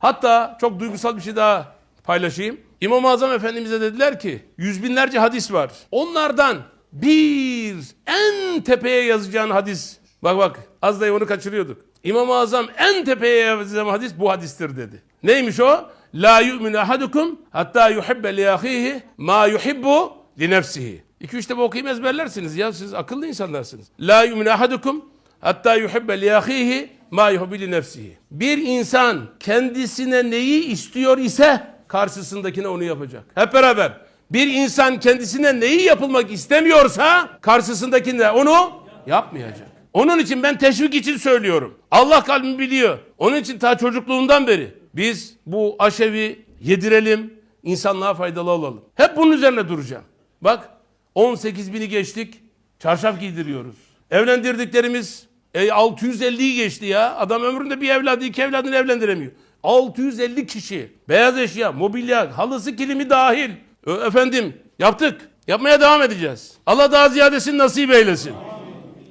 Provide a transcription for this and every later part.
Hatta çok duygusal bir şey daha paylaşayım. İmam-ı Azam Efendimiz'e dediler ki yüz binlerce hadis var. Onlardan bir en tepeye yazacağın hadis. Bak bak az da onu kaçırıyorduk. İmam-ı Azam en tepeye yazacağım hadis bu hadistir dedi. Neymiş o? La yu'minu ahadukum hatta yuhibbe li ahihi ma yuhibbu li nefsihi. İki üç defa okuyayım ezberlersiniz ya siz akıllı insanlarsınız. La yu'minu ahadukum hatta yuhibbe li ahihi ma yuhibbu nefsihi. Bir insan kendisine neyi istiyor ise karşısındakine onu yapacak. Hep beraber. Bir insan kendisine neyi yapılmak istemiyorsa karşısındakine onu yapmayacak. Onun için ben teşvik için söylüyorum. Allah kalbimi biliyor. Onun için ta çocukluğundan beri biz bu aşevi yedirelim, insanlığa faydalı olalım. Hep bunun üzerine duracağım. Bak 18 bini geçtik, çarşaf giydiriyoruz. Evlendirdiklerimiz e, 650'yi geçti ya. Adam ömründe bir evladı, iki evladını evlendiremiyor. 650 kişi. Beyaz eşya, mobilya, halısı, kilimi dahil. Ö, efendim yaptık. Yapmaya devam edeceğiz. Allah daha ziyadesini nasip eylesin.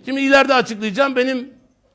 Şimdi ileride açıklayacağım. Benim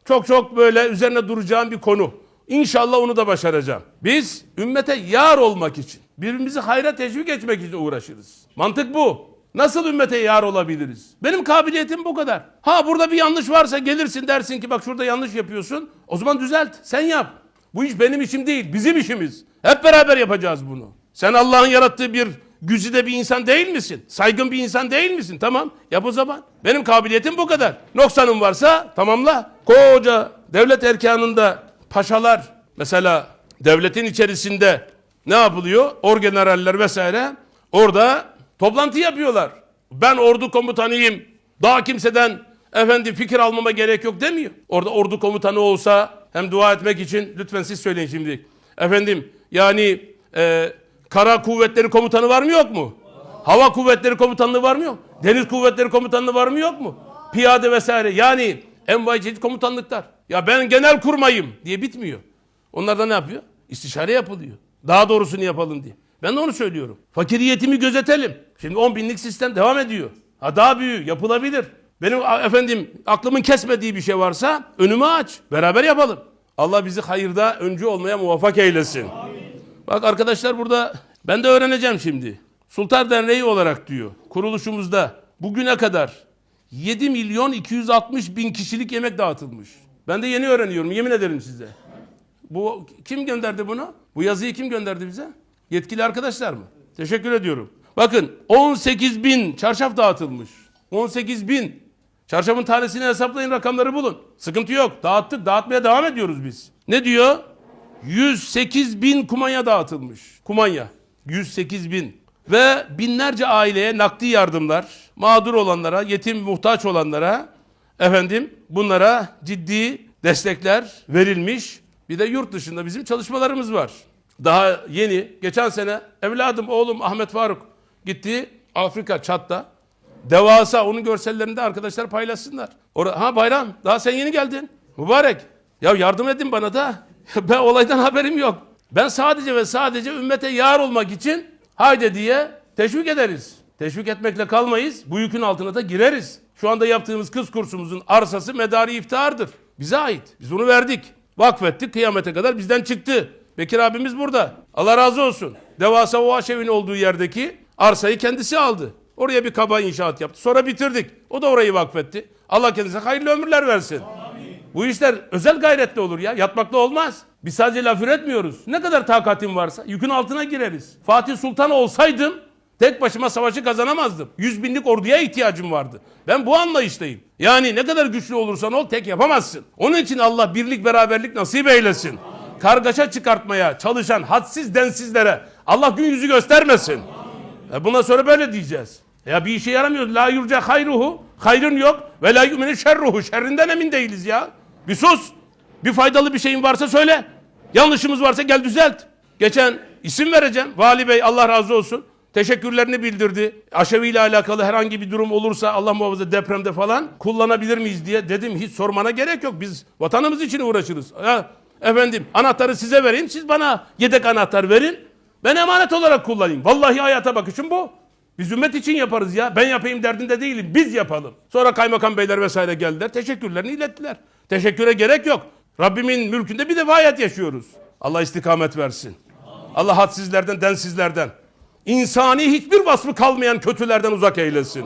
çok çok böyle üzerine duracağım bir konu. İnşallah onu da başaracağım. Biz ümmete yar olmak için, birbirimizi hayra teşvik etmek için uğraşırız. Mantık bu. Nasıl ümmete yar olabiliriz? Benim kabiliyetim bu kadar. Ha burada bir yanlış varsa gelirsin dersin ki bak şurada yanlış yapıyorsun. O zaman düzelt. Sen yap. Bu iş benim işim değil, bizim işimiz. Hep beraber yapacağız bunu. Sen Allah'ın yarattığı bir güzide bir insan değil misin? Saygın bir insan değil misin? Tamam, yap o zaman. Benim kabiliyetim bu kadar. Noksanım varsa tamamla. Koca devlet erkanında paşalar mesela devletin içerisinde ne yapılıyor? Orgeneraller vesaire orada toplantı yapıyorlar. Ben ordu komutanıyım. Daha kimseden efendim fikir almama gerek yok demiyor. Orada ordu komutanı olsa hem dua etmek için lütfen siz söyleyin şimdi. Efendim yani e, kara kuvvetleri komutanı var mı yok mu? Hava kuvvetleri komutanlığı var mı yok? Deniz kuvvetleri komutanlığı var mı yok mu? Piyade vesaire yani envai çeşit komutanlıklar. Ya ben genel kurmayım diye bitmiyor. Onlar da ne yapıyor? İstişare yapılıyor. Daha doğrusunu yapalım diye. Ben de onu söylüyorum. Fakiriyetimi gözetelim. Şimdi 10 binlik sistem devam ediyor. Ha daha büyüğü yapılabilir. Benim efendim aklımın kesmediği bir şey varsa önümü aç. Beraber yapalım. Allah bizi hayırda öncü olmaya muvaffak eylesin. Bak arkadaşlar burada ben de öğreneceğim şimdi. Sultan Derneği olarak diyor kuruluşumuzda bugüne kadar 7 milyon 260 bin kişilik yemek dağıtılmış. Ben de yeni öğreniyorum yemin ederim size. Bu kim gönderdi bunu? Bu yazıyı kim gönderdi bize? Yetkili arkadaşlar mı? Teşekkür ediyorum. Bakın 18 bin çarşaf dağıtılmış. 18 bin. Çarşafın tanesini hesaplayın rakamları bulun. Sıkıntı yok. Dağıttık. Dağıtmaya devam ediyoruz biz. Ne diyor? 108 bin kumanya dağıtılmış. Kumanya. 108 bin. Ve binlerce aileye nakdi yardımlar, mağdur olanlara, yetim muhtaç olanlara efendim bunlara ciddi destekler verilmiş. Bir de yurt dışında bizim çalışmalarımız var. Daha yeni, geçen sene evladım, oğlum Ahmet Faruk gitti Afrika, Çat'ta. Devasa onun görsellerini de arkadaşlar paylaşsınlar. Orada, ha bayram daha sen yeni geldin. Mübarek. Ya yardım edin bana da. Ben olaydan haberim yok. Ben sadece ve sadece ümmete yar olmak için haydi diye teşvik ederiz. Teşvik etmekle kalmayız. Bu yükün altına da gireriz. Şu anda yaptığımız kız kursumuzun arsası medari iftihardır. Bize ait. Biz onu verdik. Vakfettik kıyamete kadar bizden çıktı. Bekir abimiz burada. Allah razı olsun. Devasa Oğaş evinin olduğu yerdeki arsayı kendisi aldı. Oraya bir kaba inşaat yaptı. Sonra bitirdik. O da orayı vakfetti. Allah kendisine hayırlı ömürler versin. Bu işler özel gayretle olur ya. Yatmakla olmaz. Biz sadece laf üretmiyoruz. Ne kadar takatim varsa yükün altına gireriz. Fatih Sultan olsaydım tek başıma savaşı kazanamazdım. Yüz binlik orduya ihtiyacım vardı. Ben bu anlayıştayım. Yani ne kadar güçlü olursan ol tek yapamazsın. Onun için Allah birlik beraberlik nasip eylesin. Kargaşa çıkartmaya çalışan hadsiz densizlere Allah gün yüzü göstermesin. E bundan sonra böyle diyeceğiz. Ya bir işe yaramıyor. La yurca hayruhu. Hayrın yok. Ve la yumine şerruhu. Şerrinden emin değiliz ya. Bir sus. Bir faydalı bir şeyin varsa söyle. Yanlışımız varsa gel düzelt. Geçen isim vereceğim. Vali Bey Allah razı olsun. Teşekkürlerini bildirdi. Aşevi ile alakalı herhangi bir durum olursa Allah muhafaza depremde falan kullanabilir miyiz diye dedim. Hiç sormana gerek yok. Biz vatanımız için uğraşırız. Ha, efendim anahtarı size vereyim. Siz bana yedek anahtar verin. Ben emanet olarak kullanayım. Vallahi hayata bakışım bu. Biz ümmet için yaparız ya. Ben yapayım derdinde değilim. Biz yapalım. Sonra kaymakam beyler vesaire geldiler. Teşekkürlerini ilettiler. Teşekküre gerek yok. Rabbimin mülkünde bir defa hayat yaşıyoruz. Allah istikamet versin. Allah hadsizlerden, densizlerden, insani hiçbir vasfı kalmayan kötülerden uzak eylesin.